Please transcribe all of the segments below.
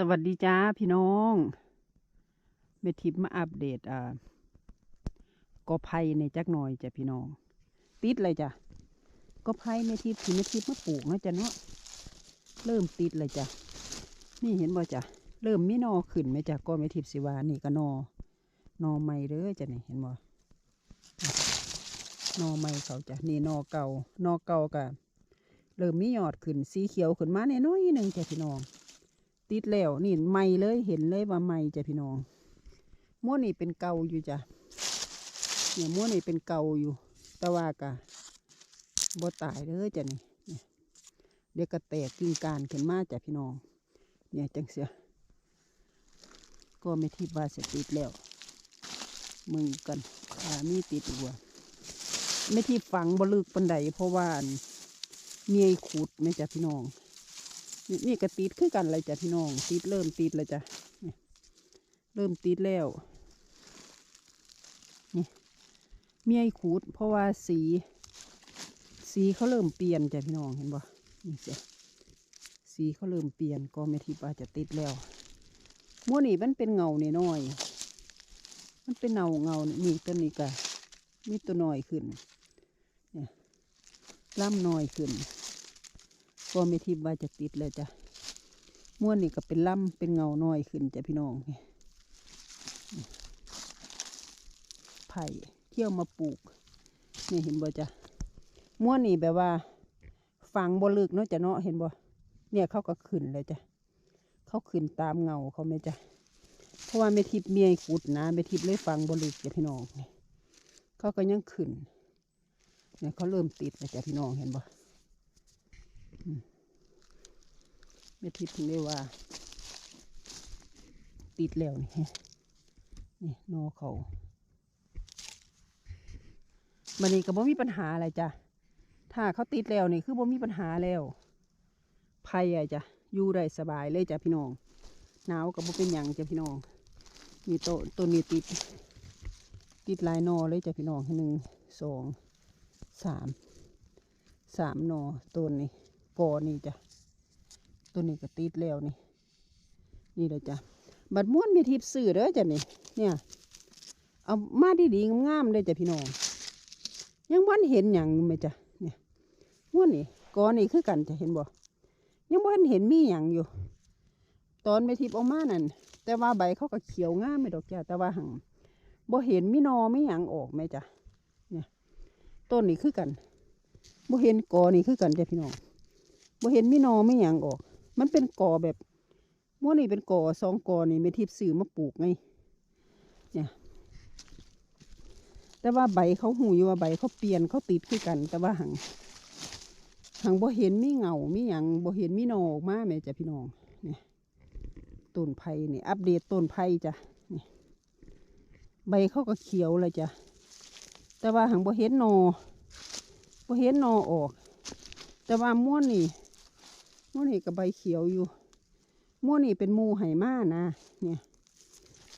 สวัสดีจ้าพี่น้องเมทิปมาอัปเดตอ่ากอไผ่ในจักหน่อยจ้ะพี่น้อง ติดเลยจ้ะกอไผ่เมทิปที่เมทิปมาปลูกนะจ้ะเนาะเริ่มติดเลยจ้ะนี่เห็นบ่จ้ะเริ่มมีหนอขึ้นไหมจ้ะก็เมทิปสิวานี่ก็นอนอใหม่เด้อจ้ะนี่เห็นบ่นอใหม่เขาจ้ะนี่นอเก่านอเก่าก็เริ่มมียอดขึ้นสีเขียวขึ้นมาแน่น้อยๆหนึ่งจ้ะพี่น้อง ติดแล้วนี่ใหม่เลยเห็นเลยว่าใหม่จ้ะพี่น้องม้วนนี่เป็นเก่าอยู่จ้ะเนี่ยม้วนนี่เป็นเก่าอยู่ แต่ว่ากะบ่ตายเลยจ้ะนี่เดี๋ยวก็แตกกิ่งการขึ้นมาจ้ะพี่น้อง เนี่ยจังเสียก็ไม่ทิดว่าจะติดแล้ว มึงกันอ่ามีติดอีกว่าไม่ที่ฝังบลึกปันไดเพราะว่านเมียขุดไม่จ้ะพี่น้อง นี่นี่ก็ติดคือกันเลยจ้ะพี่น้องติดเริ่มติดเลยจ้ะเริ่มติดแล้วนี่เมียขูด เพราะว่าสี สีเขาเริ่มเปลี่ยนจ้ะพี่น้องเห็นบ่นี่จ้ะสีเขาเริ่มเปลี่ยนก็ไม่ทิว่าจะติดแล้วม้วนนี่มันเป็นเงาเนี่ยน้อย มันเป็นเงาเงาๆนี่ต้นนี้ก็มีตัวน้อยขึ้นเนี่ยล่ำน้อยขึ้น ก็ไม่ทิพย์ว่าจะติดเลยจ้ะม้วนนี่ก็เป็นล่ำเป็นเงาน้อยขึ้นจ้ะพี่น้องนี่ไผ่เที่ยวมาปลูกนี่เห็นบ่จ้ะม้วนนี่แบบว่าฝังบ่ลึกเนาะจ้ะเนาะเห็นบ่เนี่ยเขาก็ขึ้นเลยจ้ะเขาขึ้นตามเงาเขาไหมจ้ะเพราะว่าไม่ทิพเมียขุดนะไม่ทิพเลยฝังบ่ลึกจ้ะพี่น้องเขาก็ยังขึ้นเนี่ยเขาเริ่มติดเลยจ้ะพี่น้องเห็นบ่ ไม่ทิพย์ถึงได้ว่า ติดแล้วนี่นี่นอเขามันนี่ก็บ่มีปัญหาอะไรจ้ะถ้าเขาติดแล้วนี่คือบ่มีปัญหาแล้วภัยอะจ้ะอยู่ได้สบายเลยจ้ะพี่น้องหนาวก็บ่เป็นหยังจ้ะพี่น้อง มีโตต้นนี้ติด ติดลายนอเลยจ้ะพี่น้องหนึ่งสองสามสามนอต้นนี้กอนี่จ้ะ ตัวนี้ก็ติดแล้วนี่ นี่เลยจ้ะ บัดม้วนมีทิพย์สื่อเด้อจ้ะนี่ เนี่ย เอามาดีๆงามๆเลยจ้ะพี่น้อง ยังวันเห็นอย่างไหมจ้ะ เนี่ยม้วนนี่กอนี่คือกันจะเห็นบ่ ยังวันเห็นมีอย่างอยู่ ตอนม่ทิพย์เอามานั่น แต่ว่าใบเขาก็เขียวงามไม่ดอกจ้ะ แต่ว่าหังบ่เห็นมีนอไม่หยังออกไหมจ้ะ เนี่ย ต้นนี่คือกันบ่เห็นกอนี่คือกันจ้ะพี่น้องบ่เห็นมีนอไม่หยังออก มันเป็นกอแบบม้วนนี่เป็นกอสองกอนี่ไม่ทิพซื้อมาปลูกไงเนี่ยแต่ว่าใบเขาหูอยู่ว่าใบเขาเปลี่ยนเขาติดคือกัน แต่ว่าหังหังบ่เห็นมีเงามีหยังบ่เห็นมีนอออกมาแม่จ้ะพี่น้องเนี่ยต้นไผ่เนี่ยอัปเดตต้นไผ่จ้ะนี่ใบเขาก็เขียวเลยจ้ะแต่ว่าหังบ่เห็นนอบ่เห็นนอออก แต่ว่าม้วนนี่ ม้วนี่กับใบเขียวอยู่ม้วนี่เป็นมูไหมานะเนี่ย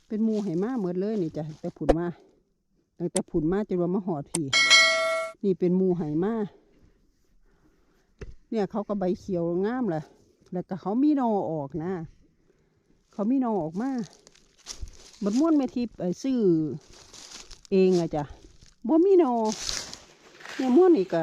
เป็นมูไหมาเหมือนเลยนี่จ้ะแต่ผุนมาแต่ผุนมาจนว่ามาหอดพี่นี่เป็นมูไหมาเนี่ยเขาก็ใบเขียวงามเลยแล้วก็เขามีนอออกนะ เขามีนอออกมาบัดม้วนเมทิพย์ไอ้ซื้อเองอะจ้ะบ่มีนอเนี่ยม้วนนี่ก็